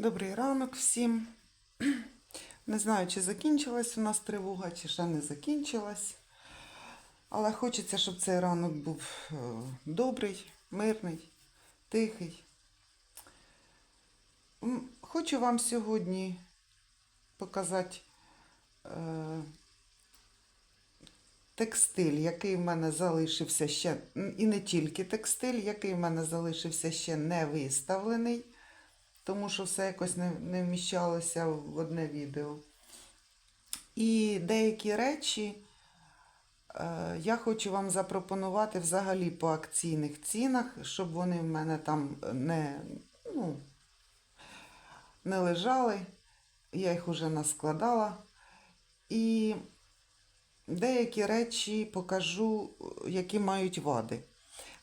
Добрий ранок всім. Не знаю, чи закінчилась у нас тривога, чи ще не закінчилась. Але хочеться, щоб цей ранок був е, добрий, мирний, тихий. Хочу вам сьогодні показати е, текстиль, який в мене залишився ще, і не тільки текстиль, який в мене залишився ще не виставлений тому що все якось не, не вміщалося в одне відео. І деякі речі е, я хочу вам запропонувати взагалі по акційних цінах, щоб вони в мене там не, ну, не лежали. Я їх вже наскладала. І деякі речі покажу, які мають вади.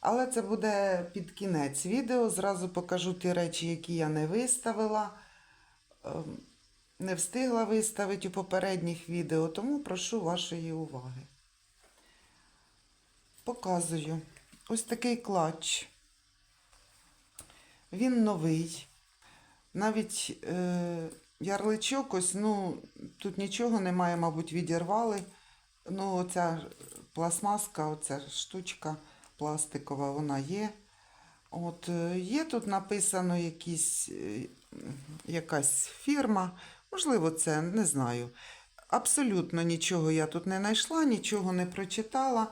Але це буде під кінець відео. Зразу покажу ті речі, які я не виставила, ем, не встигла виставити у попередніх відео, тому прошу вашої уваги. Показую. Ось такий клатч. Він новий. Навіть е, ярличок, ось, ну, тут нічого немає, мабуть, відірвали. Ну, оця пластмаска, оця штучка пластикова, вона є. От, е, є тут написано якісь, е, якась фірма. Можливо, це не знаю. Абсолютно нічого я тут не знайшла, нічого не прочитала.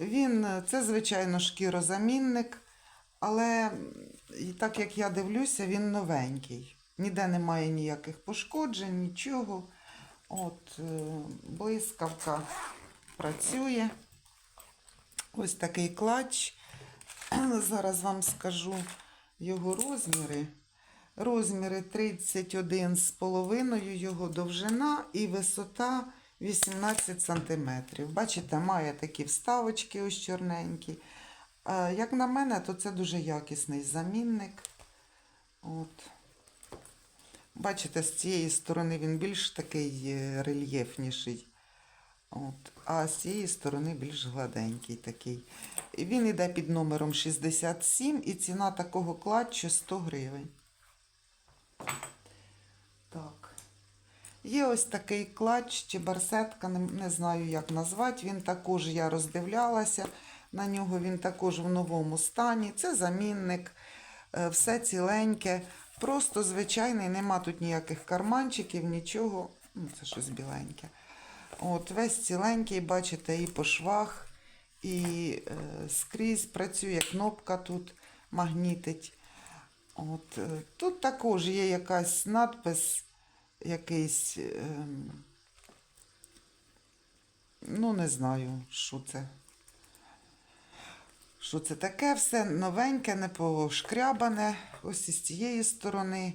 Він, е, це, звичайно, шкірозамінник, але так як я дивлюся, він новенький. Ніде немає ніяких пошкоджень, нічого. От, блискавка працює. Ось такий клатч. Зараз вам скажу його розміри. Розміри 31,5 його довжина і висота 18 см. Бачите, має такі вставочки ось чорненькі. Е, Як на мене, то це дуже якісний замінник. От. Бачите, з цієї сторони він більш такий е, рельєфніший. От. А з цієї сторони більш гладенький такий. Він йде під номером 67 і ціна такого клатчу 100 гривень. Так. Є ось такий клатч чи барсетка, не, не знаю, як назвати. Він також я роздивлялася на нього, він також в новому стані. Це замінник, е, все ціленьке. Просто звичайний, нема тут ніяких карманчиків, нічого. Ну, це щось біленьке. От, весь ціленький, бачите, і по швах, і е, скрізь працює кнопка тут магнітить. От, е, тут також є якась надпис, якийсь, е, ну, не знаю, що це. Що це таке? Все новеньке, не пошкрябане. Ось із цієї сторони.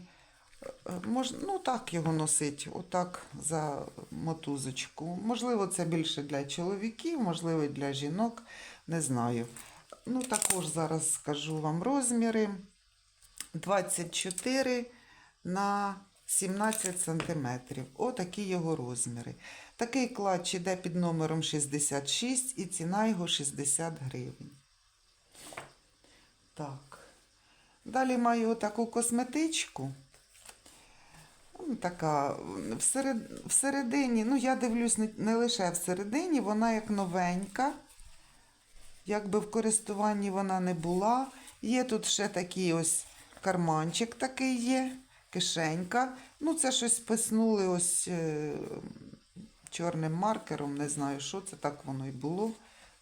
Мож, ну так його носить, отак за мотузочку. Можливо, це більше для чоловіків, можливо, для жінок, не знаю. Ну, також зараз скажу вам розміри. 24 на 17 сантиметрів. Отакі його розміри. Такий клатч іде під номером 66 і ціна його 60 гривень. Так. Далі маю таку косметичку. Ну, Така всеред, всередині, ну я дивлюсь не, не лише всередині, вона як новенька. Якби в користуванні вона не була. Є тут ще такий ось карманчик такий є, кишенька. Ну, це щось писнули ось е, чорним маркером, не знаю, що це, так воно і було.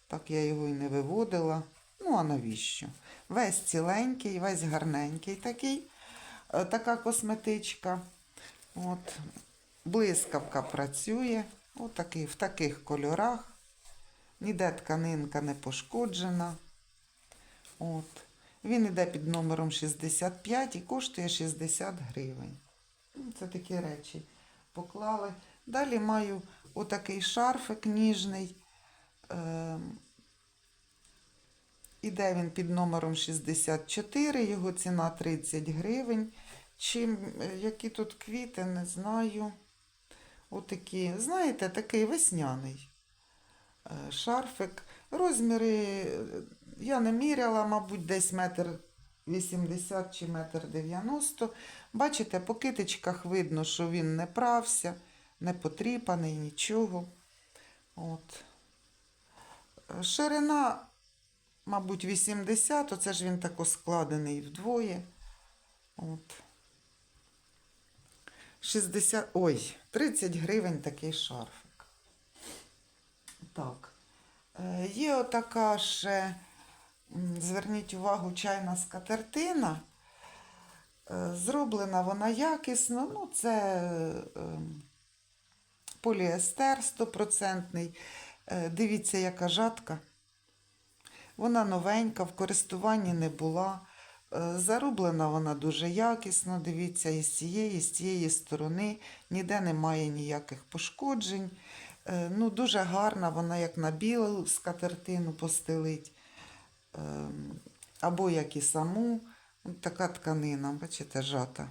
Так я його і не виводила. Ну, а навіщо? Весь ціленький, весь гарненький такий. Е, Така косметичка. От, блискавка працює. От такий, в таких кольорах. Ніде тканинка не пошкоджена. От. Він йде під номером 65 і коштує 60 гривень. Ну, Це такі речі поклали. Далі маю отакий шарфик ніжний. Ем, Іде він під номером 64, його ціна 30 гривень. Чим, е, які тут квіти, не знаю. Отакі, знаєте, такий весняний е, шарфик. Розміри е, я не міряла, мабуть, десь метр 80 чи метр 90. Бачите, по китичках видно, що він не прався, не потріпаний, нічого. От. Ширина, мабуть, 80, оце ж він тако складений вдвоє. От. 60, ой, 30 гривень такий шарфик. Так. Е, Є отака ще, зверніть увагу, чайна скатертина. Е, Зроблена вона якісно. Ну, це е, поліестер стопроцентний. Е, Дивіться, яка жатка. Вона новенька, в користуванні не була. Е, Зарублена вона дуже якісно. Дивіться, і з цієї, і з цієї сторони. Ніде немає ніяких пошкоджень. Е, Ну, дуже гарна, вона як на білу скатертину постелить. Ем, Або як і саму. Така тканина, бачите, жата.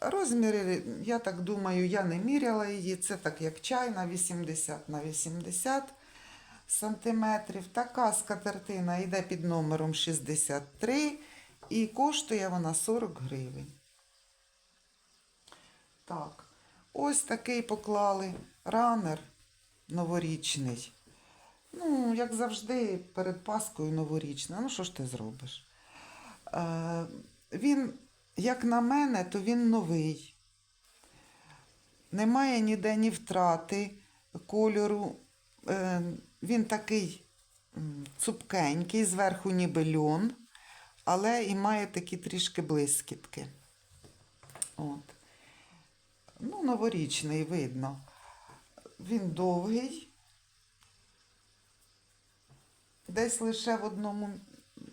Розміри, я так думаю, я не міряла її. Це так як чайна 80 на 80 сантиметрів. Така скатертина йде під номером 63 і коштує вона 40 гривень. Так, ось такий поклали ранер новорічний. Ну, як завжди, перед Паскою новорічна. Ну, що ж ти зробиш? Е, він, як на мене, то він новий. Немає ніде ні втрати кольору. Е, він такий цупкенький, зверху ніби льон, але і має такі трішки блискітки. От. Ну, новорічний видно. Він довгий. Десь лише в одному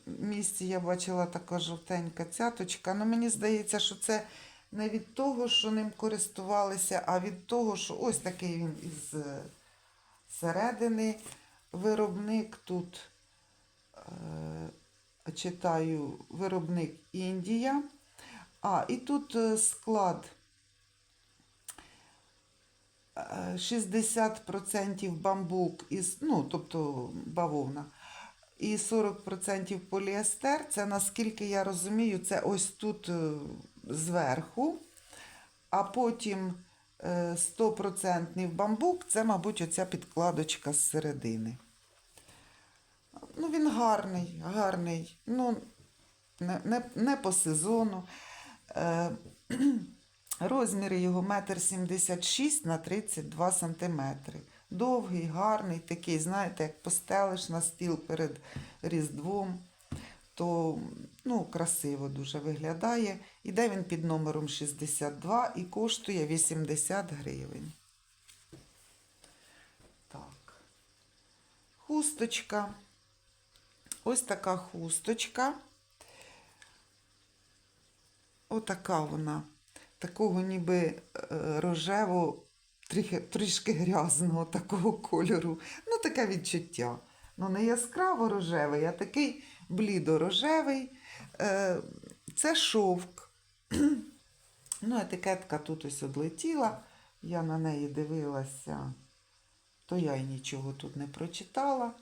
місці я бачила така жовтенька цяточка. Ну, мені здається, що це не від того, що ним користувалися, а від того, що ось такий він із е, середини. Виробник тут е, читаю виробник Індія. А, і тут е, склад е, 60% бамбук, із, ну, тобто бавовна, і 40% поліестер. Це, наскільки я розумію, це ось тут е, зверху, а потім е, 100% бамбук, це, мабуть, оця підкладочка з середини. Ну, він гарний, гарний. Ну, не, не, не по сезону. Е, розміри його 1,76 на 32 см. Довгий, гарний, такий, знаєте, як постелиш на стіл перед Різдвом, то ну, красиво дуже виглядає. Іде він під номером 62 і коштує 80 гривень. Так. Хусточка. Ось така хусточка. Отака вона. Такого ніби е, рожево, трішки грязного такого кольору. Ну, таке відчуття. Ну, не яскраво рожевий, а такий блідо-рожевий. Е, Це шовк. Ну, етикетка тут ось одлетіла. Я на неї дивилася, то я й нічого тут не прочитала.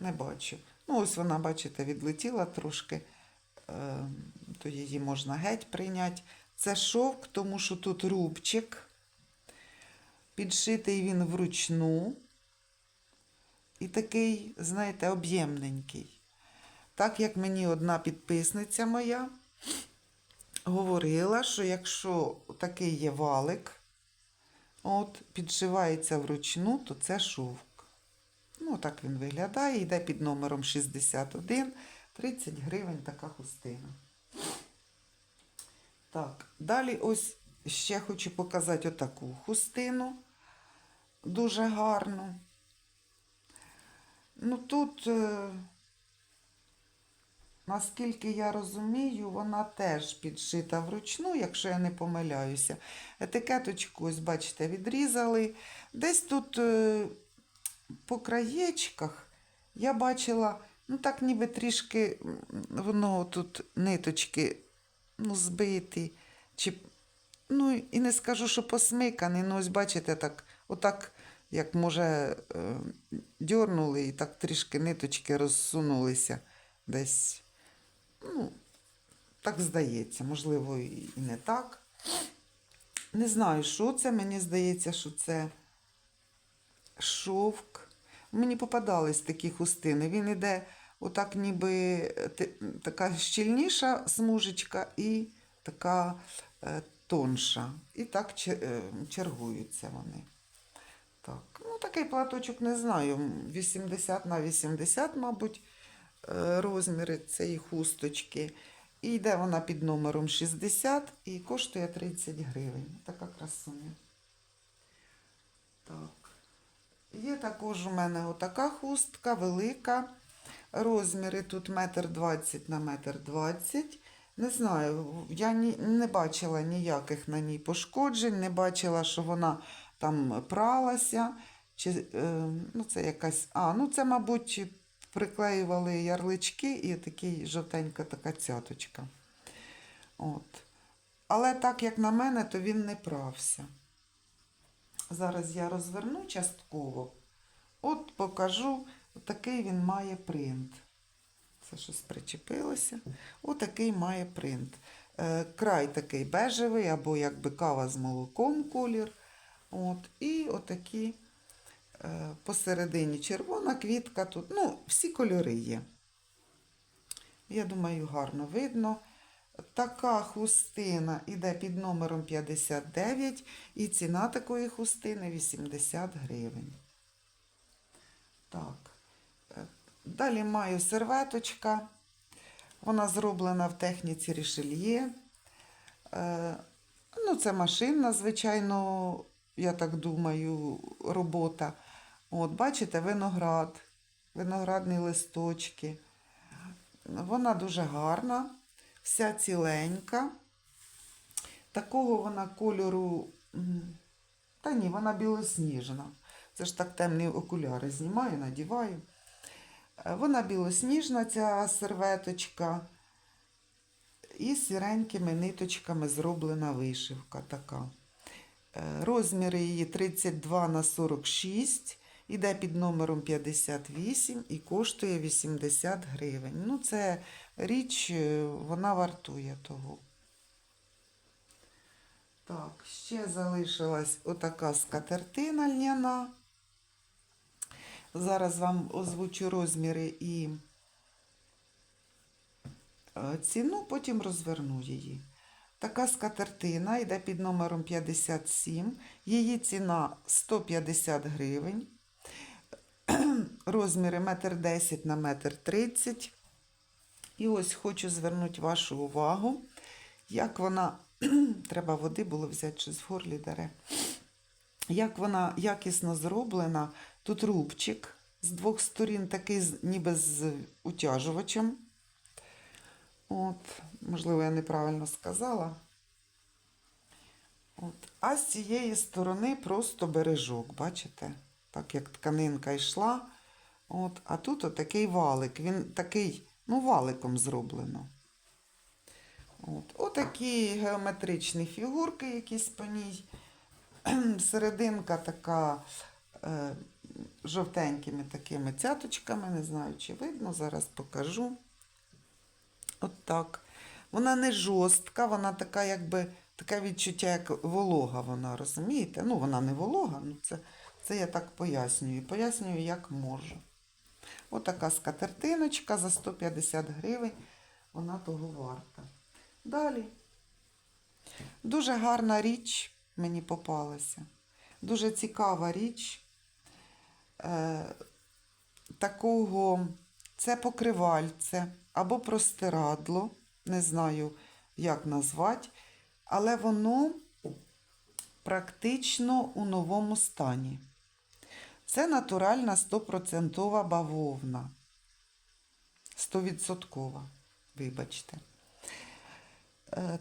Не бачу. Ну, ось вона, бачите, відлетіла трошки, е, то її можна геть прийняти. Це шовк, тому що тут рубчик. Підшитий він вручну. І такий, знаєте, об'ємненький. Так як мені одна підписниця моя говорила, що якщо такий є валик, от, підшивається вручну, то це шовк. Ну, так він виглядає, йде під номером 61, 30 гривень така хустина. Так, далі ось ще хочу показати отаку хустину. Дуже гарну. Ну тут, е, наскільки я розумію, вона теж підшита вручну, якщо я не помиляюся. Етикеточку, ось, бачите, відрізали. Десь тут е, по краєчках я бачила, ну так ніби трішки воно тут ниточки ну, збиті. Чи, ну, і не скажу, що посмикані, ну ось бачите, так, отак як може е, дьорнули і так трішки ниточки розсунулися десь. Ну, так здається, можливо, і не так. Не знаю, що це. Мені здається, що це шовк. Мені попадались такі хустини. Він іде отак, ніби е, така щільніша смужечка і така е, тонша. І так е, чергуються вони. Так, ну такий платочок не знаю. 80 на 80, мабуть, розміри цієї хусточки. І йде вона під номером 60 і коштує 30 гривень. Така красуня. Так. Є також у мене отака хустка велика. Розміри тут метр двадцять на метр двадцять. Не знаю, я ні, не бачила ніяких на ній пошкоджень, не бачила, що вона там пралася. Чи, е, ну, це якась. А, ну це, мабуть, приклеювали ярлички і такий жовтенька така цяточка. От. Але так як на мене, то він не прався. Зараз я розверну частково. От покажу, такий він має принт. Це щось причепилося. Отакий має принт. Е, край такий бежевий, або якби кава з молоком колір. От, і отакі е, посередині червона квітка тут. Ну, всі кольори є. Я думаю, гарно видно. Така хустина іде під номером 59, і ціна такої хустини 80 гривень. Так. Е, Далі маю серветочка. Вона зроблена в техніці рішельє. Е, Ну, це машинна, звичайно, я так думаю, робота. От, бачите, виноград, виноградні листочки. Вона дуже гарна, вся ціленька. Такого вона кольору, та ні, вона білосніжна. Це ж так темні окуляри знімаю, надіваю. Е, Вона білосніжна, ця серветочка. І сіренькими ниточками зроблена вишивка така. Е, Розміри її 32 на 46, іде під номером 58 і коштує 80 гривень. Ну, це річ, е, вона вартує того. Так, ще залишилась отака скатертина льняна. Зараз вам озвучу розміри і е, ціну, потім розверну її. Така скатертина йде під номером 57. Її ціна 150 гривень. Розміри 1,10 на 1,30 м. І ось хочу звернути вашу увагу, як вона, треба води було взяти, щось в горлі дере. Як вона якісно зроблена. Тут рубчик з двох сторін, такий ніби з утяжувачем. От, можливо, я неправильно сказала. От. А з цієї сторони просто бережок, бачите? Так як тканинка йшла. От, а тут отакий валик. Він такий, ну, валиком зроблено. От. Отакі геометричні фігурки якісь по ній. Серединка така е, жовтенькими такими цяточками. Не знаю, чи видно, зараз покажу. От так. Вона не жорстка, вона така, якби таке відчуття, як волога, вона, розумієте? Ну, вона не волога, ну це, це я так пояснюю. Пояснюю, як можу. Отака скатертиночка за 150 гривень. Вона того варта. Далі. Дуже гарна річ мені попалася. Дуже цікава річ. Е, такого це покривальце або простирадло, не знаю, як назвати, але воно практично у новому стані. Це натуральна 100% бавовна. 100%, вибачте. Е,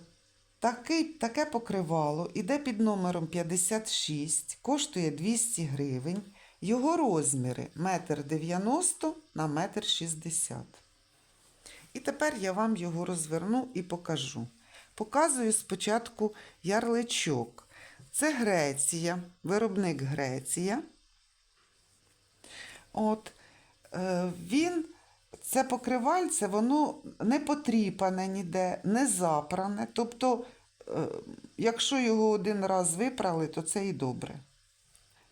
Такий, таке покривало іде під номером 56, коштує 200 гривень. Його розміри 1,90 м на 1,60 м. І тепер я вам його розверну і покажу. Показую спочатку ярличок. Це Греція, виробник Греція. От, е, він, це покривальце, воно не потріпане ніде, не запране. Тобто, е, якщо його один раз випрали, то це і добре.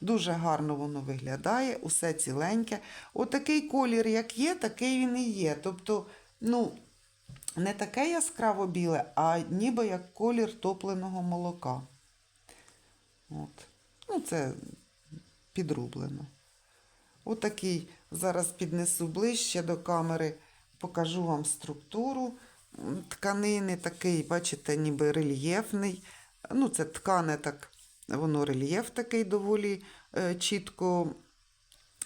Дуже гарно воно виглядає, усе ціленьке. Отакий колір, як є, такий він і є. Тобто, ну, не таке яскраво біле, а ніби як колір топленого молока. От. Ну, це підрублено. Отакий, зараз піднесу ближче до камери, покажу вам структуру тканини, такий, бачите, ніби рельєфний. Ну, це ткане так, воно рельєф такий доволі е, чітко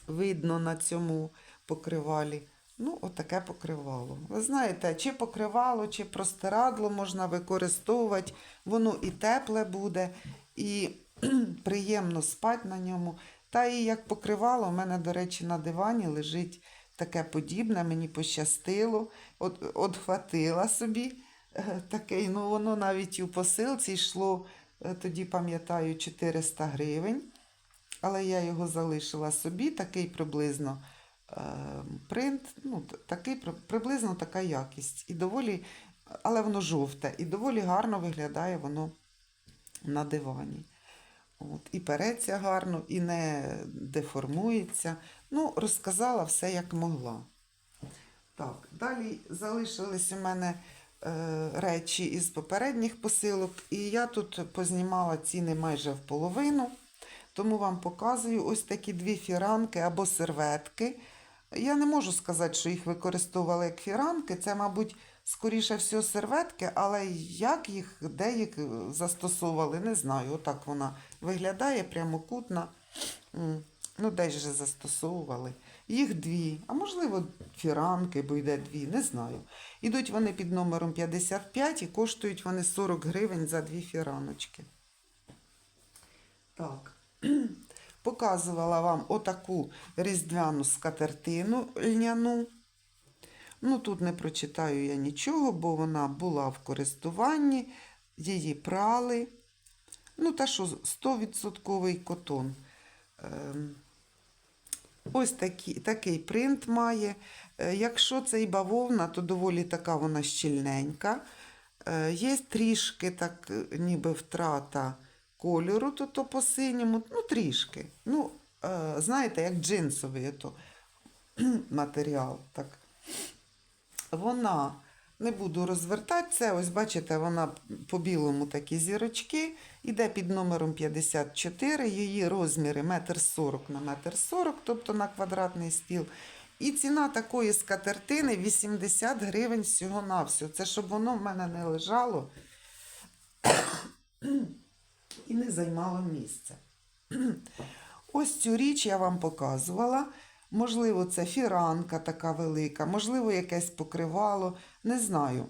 видно на цьому покривалі. Ну, отаке покривало. Ви знаєте, чи покривало, чи простирадло можна використовувати. Воно і тепле буде, і приємно спати на ньому. Та і як покривало, у мене, до речі, на дивані лежить таке подібне, мені пощастило. От, от хватила собі е, такий, ну воно навіть у посилці йшло, е, тоді пам'ятаю, 400 гривень. Але я його залишила собі, такий приблизно е, принт, ну, такий приблизно така якість. І доволі, але воно жовте, і доволі гарно виглядає воно на дивані. От, і переться гарно, і не деформується. Ну, розказала все, як могла. Так, далі залишились у мене е, речі із попередніх посилок, і я тут познімала ціни майже в половину. Тому вам показую ось такі дві фіранки або серветки. Я не можу сказати, що їх використовували як фіранки. Це, мабуть, скоріше всього серветки, але як їх, де їх застосовували, не знаю. Отак вона виглядає прямокутна. Ну, десь же застосовували. Їх дві, а можливо, фіранки, бо йде дві, не знаю. Ідуть вони під номером 55 і коштують вони 40 гривень за дві фіраночки. Так. Показувала вам отаку різдвяну скатертину льняну. Ну, тут не прочитаю я нічого, бо вона була в користуванні, її прали. Ну, та що, 100% котон. Ем, Ось такі, такий принт має. Е, Якщо це і бавовна, то доволі така вона щільненька. Е, Є трішки так, е, ніби втрата кольору, то, то по синьому, ну трішки. Ну, знаєте, як джинсовий то, матеріал. Так. Вона, не буду розвертати це, ось бачите, вона по білому такі зірочки. Іде під номером 54, її розміри 1,40 на 1,40 тобто на квадратний стіл. І ціна такої скатертини 80 гривень всього-навсього. Це щоб воно в мене не лежало і не займало місця. Ось цю річ я вам показувала. Можливо, це фіранка така велика, можливо, якесь покривало, не знаю.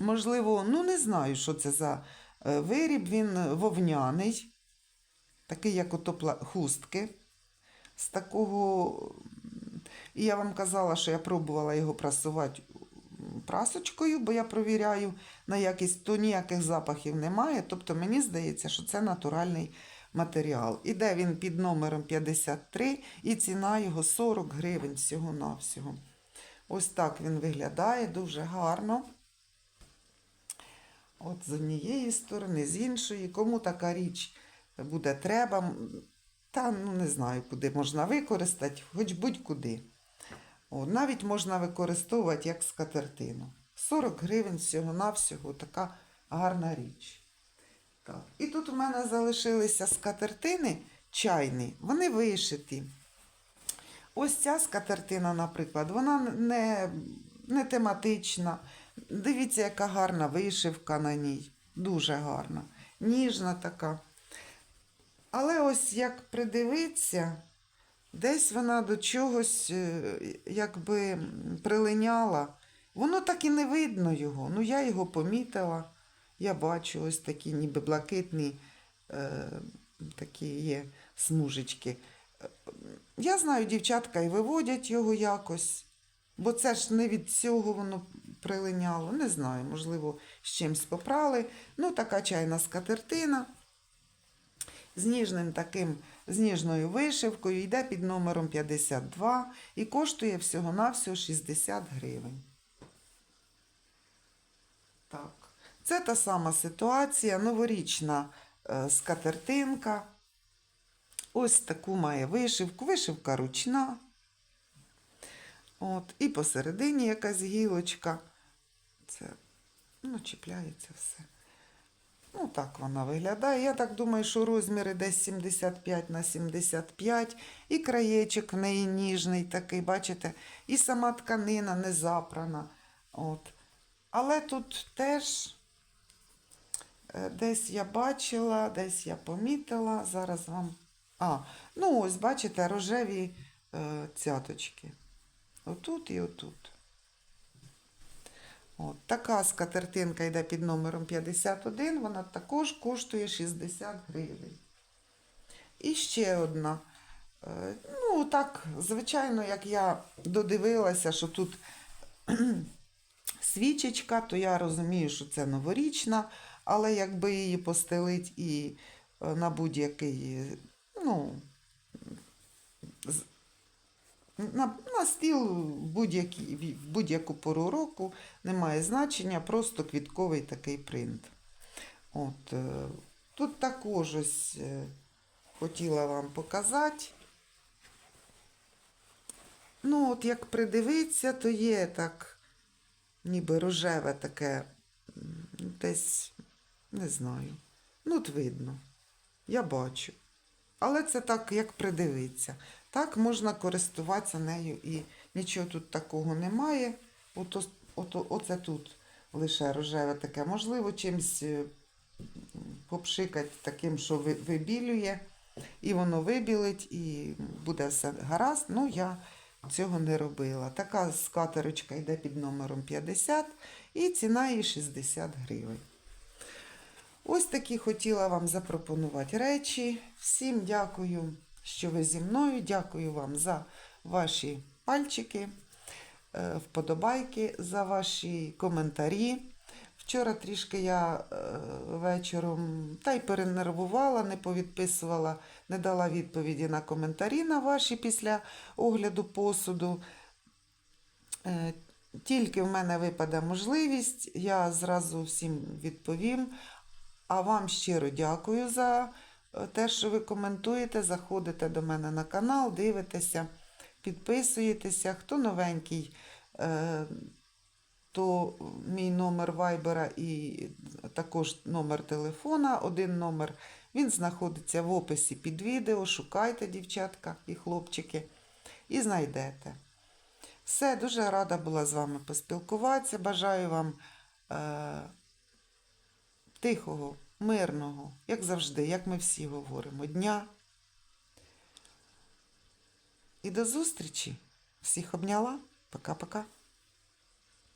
Можливо, ну не знаю, що це за е, виріб. Він вовняний, такий, як ото хустки. З такого. І я вам казала, що я пробувала його прасувати прасочкою, бо я провіряю на якість, то ніяких запахів немає. Тобто мені здається, що це натуральний матеріал. Іде він під номером 53 і ціна його 40 гривень всього-навсього. Ось так він виглядає дуже гарно. От з однієї сторони, з іншої. Кому така річ буде треба, та ну не знаю, куди можна використати, хоч будь-куди. Навіть можна використовувати як скатертину. 40 гривень всього-навсього така гарна річ. Так. І тут у мене залишилися скатертини чайні, вони вишиті. Ось ця скатертина, наприклад, вона не, не тематична. Дивіться, яка гарна вишивка на ній. Дуже гарна. Ніжна така. Але ось як придивитися, десь вона до чогось е, якби прилиняла. Воно так і не видно його. Ну, я його помітила. Я бачу ось такі ніби блакитні е, такі є смужечки. Я знаю, дівчатка і виводять його якось, бо це ж не від цього воно прилиняло. Не знаю, можливо, з чимсь попрали. Ну, така чайна скатертина з ніжним таким з ніжною вишивкою, йде під номером 52 і коштує всього-навсього 60 гривень. Так. Це та сама ситуація, новорічна е, скатертинка. Ось таку має вишивку. Вишивка ручна. От, і посередині якась гілочка. Це, ну, чіпляється все. Ну, так вона виглядає. Я так думаю, що розміри десь 75 на 75, і краєчок в неї ніжний такий, бачите, і сама тканина не запрана. От. Але тут теж десь я бачила, десь я помітила. Зараз вам. А, ну ось, бачите, рожеві е, цяточки. Отут і отут. От, така скатертинка йде під номером 51, вона також коштує 60 гривень. І ще одна. Е, Ну, так, звичайно, як я додивилася, що тут свічечка, то я розумію, що це новорічна, але якби її постелить і е, на будь-який, ну, на, на стіл в будь-яку пору року немає значення, просто квітковий такий принт. От, е, тут також ось е, хотіла вам показати. Ну, от як придивитися, то є так, ніби рожеве таке, десь, не знаю. Ну, от видно. Я бачу. Але це так, як придивитися. Так можна користуватися нею і нічого тут такого немає. Ото, ото, оце тут лише рожеве таке. Можливо, чимось е, попшикати таким, що вибілює, і воно вибілить, і буде все гаразд. Ну, я цього не робила. Така скатерочка йде під номером 50 і ціна її 60 гривень. Ось такі хотіла вам запропонувати речі. Всім дякую, що ви зі мною. Дякую вам за ваші пальчики, е, вподобайки, за ваші коментарі. Вчора трішки я е, вечором та й перенервувала, не повідписувала, не дала відповіді на коментарі на ваші після огляду посуду. Е, Тільки в мене випаде можливість, я зразу всім відповім. А вам щиро дякую за е, те, що ви коментуєте, заходите до мене на канал, дивитеся, підписуєтеся. Хто новенький, е, то мій номер вайбера і також номер телефона, один номер, він знаходиться в описі під відео. Шукайте, дівчатка і хлопчики, і знайдете. Все, дуже рада була з вами поспілкуватися. Бажаю вам е, тихого, мирного, як завжди, як ми всі говоримо, дня. І до зустрічі. Всіх обняла. Пока-пока.